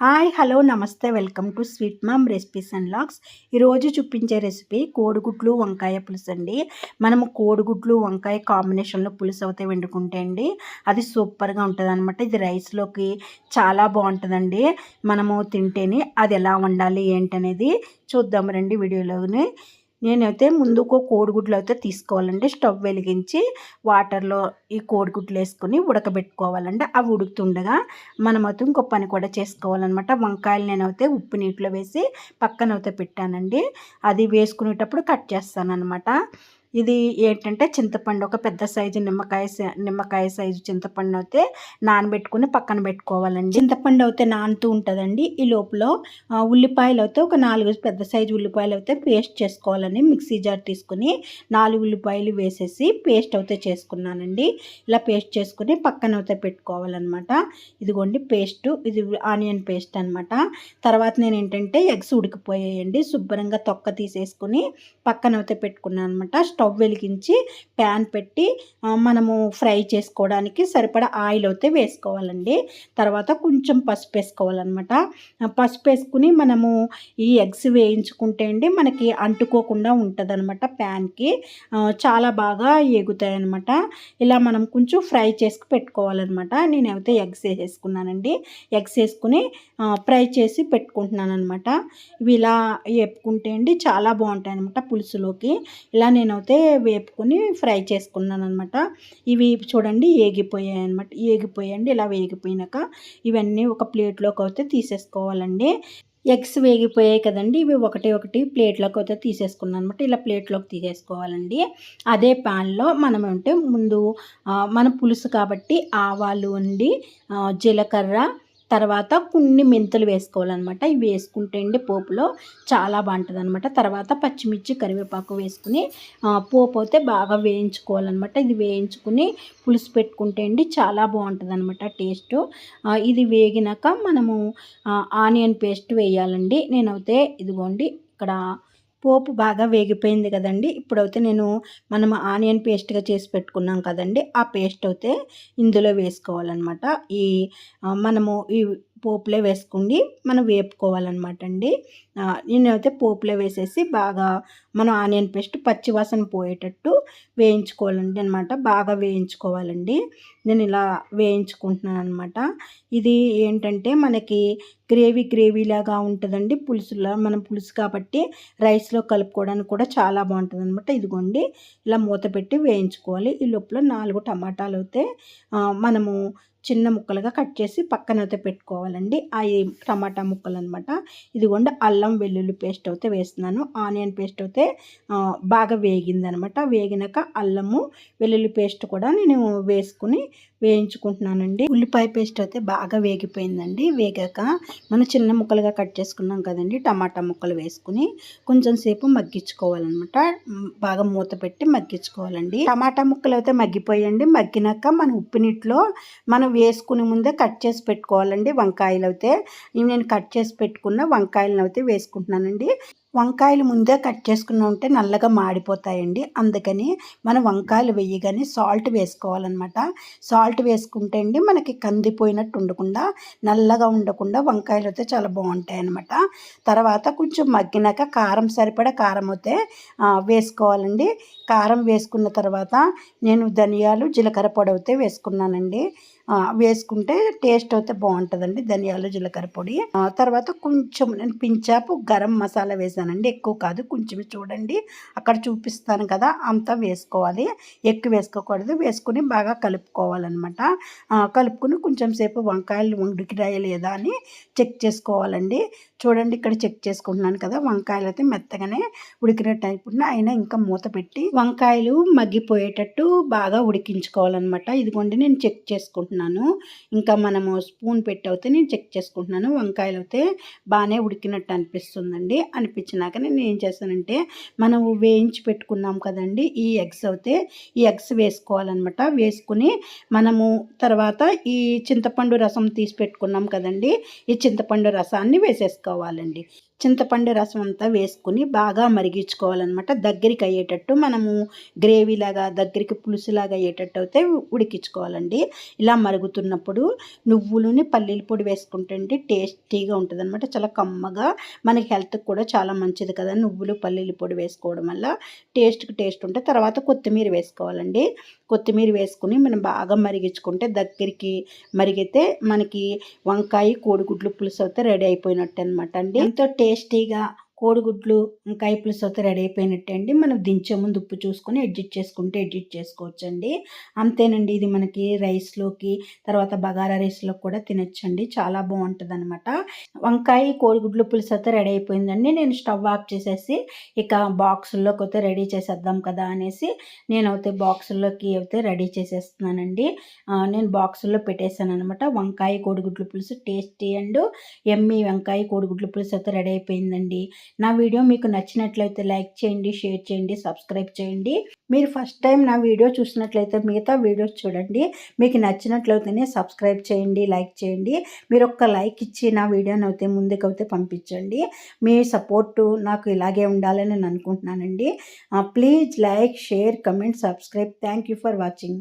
Hi hello నమస్తే welcome to sweet mom recipes and logs ఈరోజు చూపించే రెసిపీ కోడిగుడ్లు వంకాయ పులుసు అండి. మనము కోడిగుడ్లు వంకాయ కాంబినేషన్లో పులుసు అయితే వండుకుంటే అండి అది సూపర్గా ఉంటుంది అనమాట ఇది రైస్లోకి చాలా బాగుంటుందండి. మనము తింటేనే అది ఎలా వండాలి ఏంటనేది చూద్దాం రండి వీడియోలోని. నేనైతే ముందుకు కోడిగుడ్లు అయితే తీసుకోవాలండి. స్టవ్ వెలిగించి వాటర్లో ఈ కోడిగుడ్లు వేసుకొని ఉడకబెట్టుకోవాలండి. అవి ఉడుకుతుండగా మనమైతే ఇంకో పని కూడా చేసుకోవాలన్నమాట. వంకాయలు నేనైతే ఉప్పు నీటిలో వేసి పక్కనైతే పెట్టానండి. అది వేసుకునేటప్పుడు కట్ చేస్తాను అనమాట ఇది ఏంటంటే చింతపండు ఒక పెద్ద సైజు నిమ్మకాయ నిమ్మకాయ సైజు చింతపండు అయితే నానబెట్టుకుని పక్కన పెట్టుకోవాలండి. చింతపండు అయితే నానుతూ ఉంటుందండి. ఈ లోపల ఉల్లిపాయలు అయితే ఒక నాలుగు పెద్ద సైజు ఉల్లిపాయలు అయితే పేస్ట్ చేసుకోవాలని మిక్సీ జార్ తీసుకుని నాలుగు ఉల్లిపాయలు వేసేసి పేస్ట్ అయితే చేసుకున్నానండి. ఇలా పేస్ట్ చేసుకుని పక్కన అయితే పెట్టుకోవాలన్నమాట. ఇదిగోండి పేస్ట్ ఇది ఆనియన్ పేస్ట్ అనమాట తర్వాత నేను ఏంటంటే ఎగ్స్ ఉడికిపోయాయండి. శుభ్రంగా తొక్క తీసేసుకుని పక్కన అయితే పెట్టుకున్నాను అనమాట స్టవ్ వెలిగించి ప్యాన్ పెట్టి మనము ఫ్రై చేసుకోవడానికి సరిపడా ఆయిల్ అయితే వేసుకోవాలండి. తర్వాత కొంచెం పసుపు వేసుకోవాలన్నమాట. పసుపు వేసుకుని మనము ఈ ఎగ్స్ వేయించుకుంటే అండి మనకి అంటుకోకుండా ఉంటుంది అనమాట ప్యాన్కి చాలా బాగా ఎగుతాయి అనమాట ఇలా మనం కొంచెం ఫ్రై చేసుకు పెట్టుకోవాలన్నమాట. నేనైతే ఎగ్స్ వేసేసుకున్నానండి. ఎగ్స్ వేసుకుని ఫ్రై చేసి పెట్టుకుంటున్నాను అనమాట ఇవి ఇలా వేపుకుంటే అండి చాలా బాగుంటాయి అనమాట పులుసులోకి. ఇలా నేనైతే అయితే వేపుకొని ఫ్రై చేసుకున్నాను అనమాట ఇవి చూడండి ఏగిపోయాయి అనమాట ఏగిపోయాయండి ఇలా వేగిపోయినాక ఇవన్నీ ఒక ప్లేట్లోకి అయితే తీసేసుకోవాలండి. ఎగ్స్ వేగిపోయాయి కదండి ఇవి ఒకటి ఒకటి ప్లేట్లోకి అయితే తీసేసుకున్నాను అనమాట ఇలా ప్లేట్లోకి తీసేసుకోవాలండి. అదే ప్యాన్లో మనం అంటే ముందు మన పులుసు కాబట్టి ఆవాలు ఉండి జీలకర్ర తర్వాత కొన్ని మెంతులు వేసుకోవాలన్నమాట. ఇవి వేసుకుంటే అండి పోపులో చాలా బాగుంటుంది అనమాట తర్వాత పచ్చిమిర్చి కరివేపాకు వేసుకుని పోపు అయితే బాగా వేయించుకోవాలన్నమాట. ఇది వేయించుకుని పులుసు పెట్టుకుంటే అండి చాలా బాగుంటుంది అనమాట టేస్ట్ ఇది వేగినాక మనము ఆనియన్ పేస్ట్ వేయాలండి. నేనైతే ఇదిగోండి ఇక్కడ పోపు బాగా వేగిపోయింది కదండి. ఇప్పుడైతే నేను మనం ఆనియన్ పేస్ట్గా చేసి పెట్టుకున్నాం కదండి. ఆ పేస్ట్ అయితే ఇందులో వేసుకోవాలన్నమాట. ఈ మనము ఈ పోపులో వేసుకుండి మనం వేపుకోవాలన్నమాట అండి. నేనైతే పోపులో వేసేసి బాగా మనం ఆనియన్ పేస్ట్ పచ్చివాసన పోయేటట్టు వేయించుకోవాలండి అనమాట బాగా వేయించుకోవాలండి. నేను ఇలా వేయించుకుంటున్నాను అనమాట ఇది ఏంటంటే మనకి గ్రేవీ గ్రేవీ లాగా ఉంటుందండి పులుసులో. మనం పులుసు కాబట్టి రైస్లో కలుపుకోవడానికి కూడా చాలా బాగుంటుంది అనమాట ఇదిగోండి ఇలా మూత పెట్టి వేయించుకోవాలి. ఈ లోపల నాలుగు టమాటాలు అయితే మనము చిన్న ముక్కలుగా కట్ చేసి పక్కన అయితే పెట్టుకోవాలండి. ఆ టమాటా ముక్కలు అనమాట ఇదిగోండి అల్లం వెల్లుల్లి పేస్ట్ అయితే వేస్తున్నాను. ఆనియన్ పేస్ట్ అయితే బాగా వేగిందనమాట వేగినాక అల్లము వెల్లుల్లి పేస్ట్ కూడా నేను వేసుకుని వేయించుకుంటున్నానండి. ఉల్లిపాయ పేస్ట్ అయితే బాగా వేగిపోయిందండి. వేగాక మనం చిన్న ముక్కలుగా కట్ చేసుకున్నాం కదండి టమాటా ముక్కలు వేసుకుని కొంచెం సేపు మగ్గించుకోవాలన్నమాట. బాగా మూత పెట్టి మగ్గించుకోవాలండి. టమాటా ముక్కలు అయితే మగ్గిపోయండి మగ్గినాక మన ఉప్పు నీటిలో మనం వేసుకునే ముందే కట్ చేసి పెట్టుకోవాలండి. వంకాయలు అయితే నేను కట్ చేసి పెట్టుకున్న వంకాయలను అయితే వేసుకుంటున్నానండి. వంకాయలు ముందే కట్ చేసుకున్నా ఉంటే నల్లగా మాడిపోతాయండి. అందుకని మనం వంకాయలు వేయగానే సాల్ట్ వేసుకోవాలన్నమాట. సాల్ట్ వేసుకుంటే అండి మనకి కందిపోయినట్టు ఉండకుండా నల్లగా ఉండకుండా వంకాయలు అయితే చాలా బాగుంటాయి అనమాట తర్వాత కొంచెం మగ్గినాక కారం సరిపడా కారం అయితే వేసుకోవాలండి. కారం వేసుకున్న తర్వాత నేను ధనియాలు జీలకర్ర పొడి అయితే వేసుకున్నానండి. వేసుకుంటే టేస్ట్ అయితే బాగుంటుందండి ధనియాలు జీలకర్ర పొడి. తర్వాత కొంచెం నేను పించాపు గరం మసాలా వేసానండి ఎక్కువ కాదు కొంచెం చూడండి. అక్కడ చూపిస్తాను కదా అంతా వేసుకోవాలి. ఎక్కువ వేసుకోకూడదు వేసుకుని బాగా కలుపుకోవాలన్నమాట. కలుపుకుని కొంచెం సేపు వంకాయలు ఉడికిరాయి లేదా అని చెక్ చేసుకోవాలండి. చూడండి ఇక్కడ చెక్ చేసుకుంటున్నాను కదా వంకాయలు అయితే మెత్తగానే ఉడికినట్టు అయిపోయినా అయినా ఇంకా మూత పెట్టి వంకాయలు మగ్గిపోయేటట్టు బాగా ఉడికించుకోవాలన్నమాట. ఇదిగోండి నేను చెక్ చేసుకుంటున్నాను. ఇంకా మనము స్పూన్ పెట్టి అయితే నేను చెక్ చేసుకుంటున్నాను. వంకాయలు అయితే బాగానే ఉడికినట్టు అనిపిస్తుందండి. అనిపించినాక నేను ఏం చేస్తానంటే మనం వేయించి పెట్టుకున్నాం కదండి ఈ ఎగ్స్ అయితే ఈ ఎగ్స్ వేసుకోవాలన్నమాట. వేసుకుని మనము తర్వాత ఈ చింతపండు రసం తీసి పెట్టుకున్నాం కదండి ఈ చింతపండు రసాన్ని వేసేసుకోవాలండి. చింతపండు రసం అంతా వేసుకుని బాగా మరిగించుకోవాలన్నమాట. దగ్గరికి అయ్యేటట్టు మనము గ్రేవీలాగా దగ్గరికి పులుసులాగా అయ్యేటట్టు అయితే ఉడికించుకోవాలండి. ఇలా మరుగుతున్నప్పుడు నువ్వులని పల్లీల పొడి వేసుకుంటే టేస్టీగా ఉంటుంది అనమాట చాలా కమ్మగా. మనకి హెల్త్కి కూడా చాలా మంచిది కదా నువ్వులు పల్లీల పొడి వేసుకోవడం వల్ల. టేస్ట్కి టేస్ట్ ఉంటే తర్వాత కొత్తిమీర వేసుకోవాలండి. కొత్తిమీర వేసుకుని మనం బాగా మరిగించుకుంటే దగ్గరికి మరిగితే మనకి వంకాయ కోడిగుడ్లు పులుసు అయితే రెడీ అయిపోయినట్టు అనమాట అండి. ఎంతో టేస్టీగా కోడిగుడ్లు వంకాయ పులుసు అయితే రెడీ అయిపోయినట్టే అండి. మనం దించే ముందు ఉప్పు చూసుకొని ఎడ్జిట్ చేసుకుంటే ఎడ్జిట్ చేసుకోవచ్చండి. అంతేనండి ఇది మనకి రైస్లోకి తర్వాత బగారా రైస్లోకి కూడా తినచ్చండి. చాలా బాగుంటుంది అనమాట వంకాయ కోడిగుడ్లు పులుసు అయితే రెడీ అయిపోయిందండి. నేను స్టవ్ ఆఫ్ చేసేసి ఇక బాక్సుల్లోకి అయితే రెడీ చేసేద్దాం కదా అనేసి నేనైతే బాక్సుల్లోకి అయితే రెడీ చేసేస్తున్నానండి. నేను బాక్సుల్లో పెట్టేశాను అనమాట వంకాయ కోడిగుడ్లు పులుసు టేస్టీ అండ్ ఎమ్మి వంకాయ కోడిగుడ్లు పులుసు అయితే రెడీ అయిపోయిందండి. నా వీడియో మీకు నచ్చినట్లయితే లైక్ చేయండి షేర్ చేయండి సబ్స్క్రైబ్ చేయండి. మీరు ఫస్ట్ టైం నా వీడియో చూసినట్లయితే మిగతా వీడియోస్ చూడండి. మీకు నచ్చినట్లయితేనే సబ్స్క్రైబ్ చేయండి లైక్ చేయండి. మీరు ఒక్క లైక్ ఇచ్చి నా వీడియోని అయితే ముందుకైతే పంపించండి. మీ సపోర్టు నాకు ఇలాగే ఉండాలని నేను అనుకుంటున్నానండి. Please like share comment subscribe. Thank you for watching.